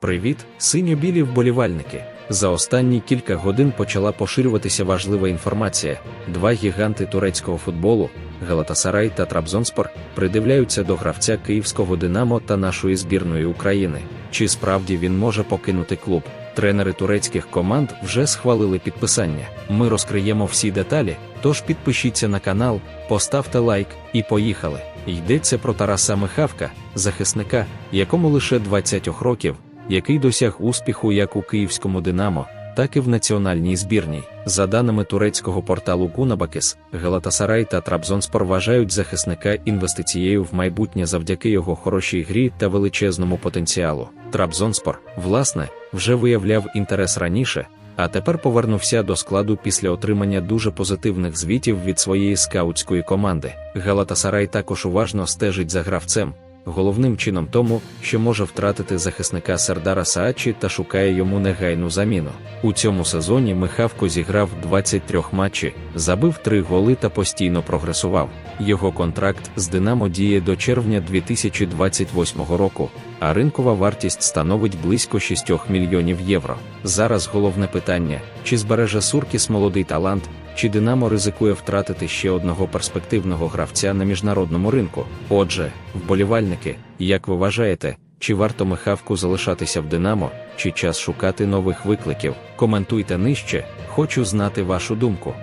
Привіт, синьо-білі вболівальники! За останні кілька годин почала поширюватися важлива інформація. Два гіганти турецького футболу Галатасарай та Трабзонспор придивляються до гравця київського Динамо та нашої збірної України. Чи справді він може покинути клуб? Тренери турецьких команд вже схвалили підписання. Ми розкриємо всі деталі, тож підпишіться на канал, поставте лайк і поїхали. Йдеться про Тараса Михавка, захисника, якому лише 20 років, який досяг успіху як у київському Динамо, так і в національній збірній. За даними турецького порталу Кунабакис, Галатасарай та Трабзонспор вважають захисника інвестицією в майбутнє завдяки його хорошій грі та величезному потенціалу. Трабзонспор, власне, вже виявляв інтерес раніше, а тепер повернувся до складу після отримання дуже позитивних звітів від своєї скаутської команди. Галатасарай також уважно стежить за гравцем, головним чином тому, що може втратити захисника Сердара Саачі та шукає йому негайну заміну. У цьому сезоні Михавко зіграв 23 матчі, забив 3 голи та постійно прогресував. Його контракт з Динамо діє до червня 2028 року, а ринкова вартість становить близько 6 мільйонів євро. Зараз головне питання: чи збереже Суркіс молодий талант, чи Динамо ризикує втратити ще одного перспективного гравця на міжнародному ринку. Отже, вболівальники, як ви вважаєте, чи варто Михавку залишатися в Динамо, чи час шукати нових викликів? Коментуйте нижче, хочу знати вашу думку.